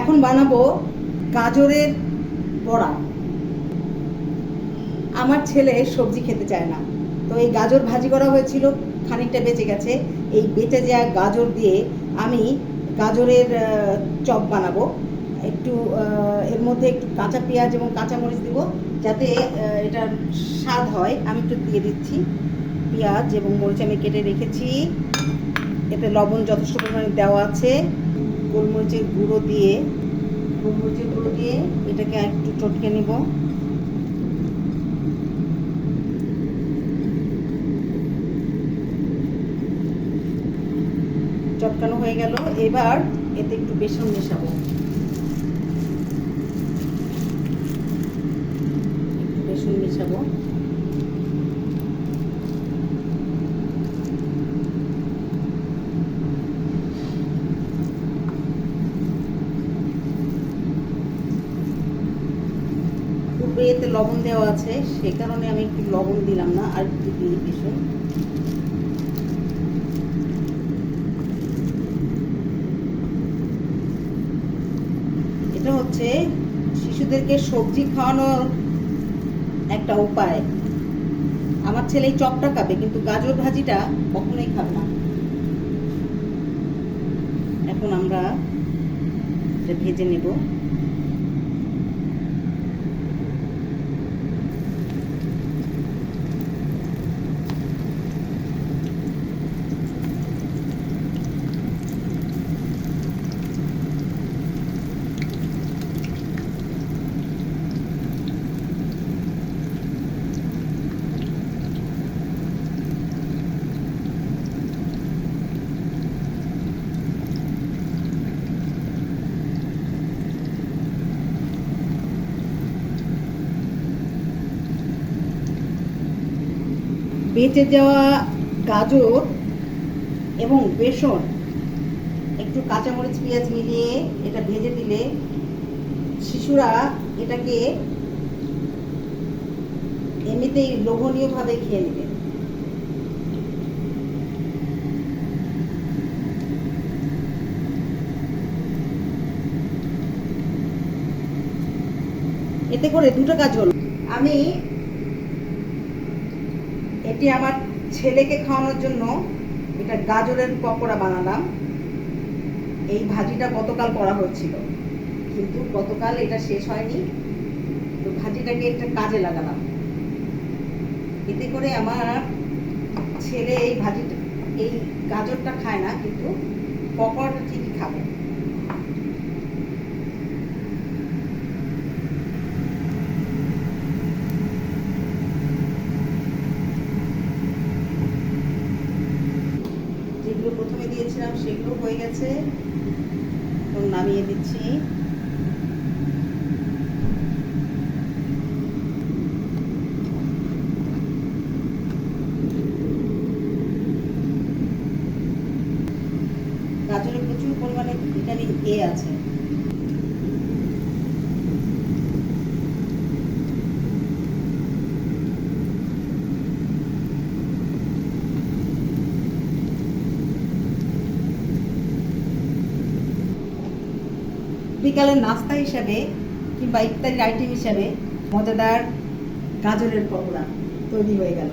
এখন বানাবো গাজরের বড়া। আমার ছেলে সবজি খেতে চায় না। তো এই গাজর ভাজি করা হয়েছিল, খানিকটা বেঁচে গেছে। এই বেঁচে যাওয়া গাজর দিয়ে আমি গাজরের চপ বানাবো। একটু এর মধ্যে একটু কাঁচা পেঁয়াজ এবং কাঁচা মরিচ দিব, যাতে এটা স্বাদ হয়। আমি একটু দিয়ে দিচ্ছি পেঁয়াজ এবং মরিচ আমি কেটে রেখেছি। এতে লবণ যথেষ্ট পরিমাণে দেওয়া আছে। গোলমরিচের গুঁড়ো দিয়ে, গোলমরিচের গুঁড়ো দিয়ে এটাকে একটু চটকে নিব। চটকানো হয়ে গেল। এবার এতে একটু বেসন মেশাবো। একটু বেসন মেশাবো। এতে লবণ দেওয়া আছে, সে কারণে আমি একটু লবণ দিলাম না, আর একটু দিই বেসন এটা হচ্ছে শিশুদেরকে সবজি খাওয়ানোর একটা উপায়। আমার ছেলে চপটা খাবে, কিন্তু গাজর ভাজিটা কখনোই খাবে না। এখন আমরা এটা ভেজে নেব। বেঁচে যাওয়া গাজর এবং বেসন, একটু কাঁচামরিচ, পেঁয়াজ মিলিয়ে এটা ভেজে দিলে শিশুরা এটাকে এমনিতেই লোভনীয়ভাবে খেয়ে নেবে। এতে করে দুটো কাজ আমি এটি আমার ছেলেকে খাওয়ানোর জন্য এটা গাজরের পকোড়া বানালাম। এই ভাজিটা গতকাল করা হচ্ছিল কিন্তু গতকাল এটা শেষ হয়নি। তো ভাজিটাকে একটা কাজে লাগালাম। এতে করে আমার ছেলে এই ভাজিটা, এই গাজরটা খায় না, কিন্তু প্রথমে সেগুলো হয়ে গেছে। এবং নামিয়ে দিচ্ছি। গাজরে প্রচুর পরিমাণে ভিটামিন এ আছে। বিকালের নাস্তা হিসাবে কিংবা ইত্যাদির আইটেম হিসাবে মজাদার গাজরের পকোড়া তৈরি হয়ে গেল।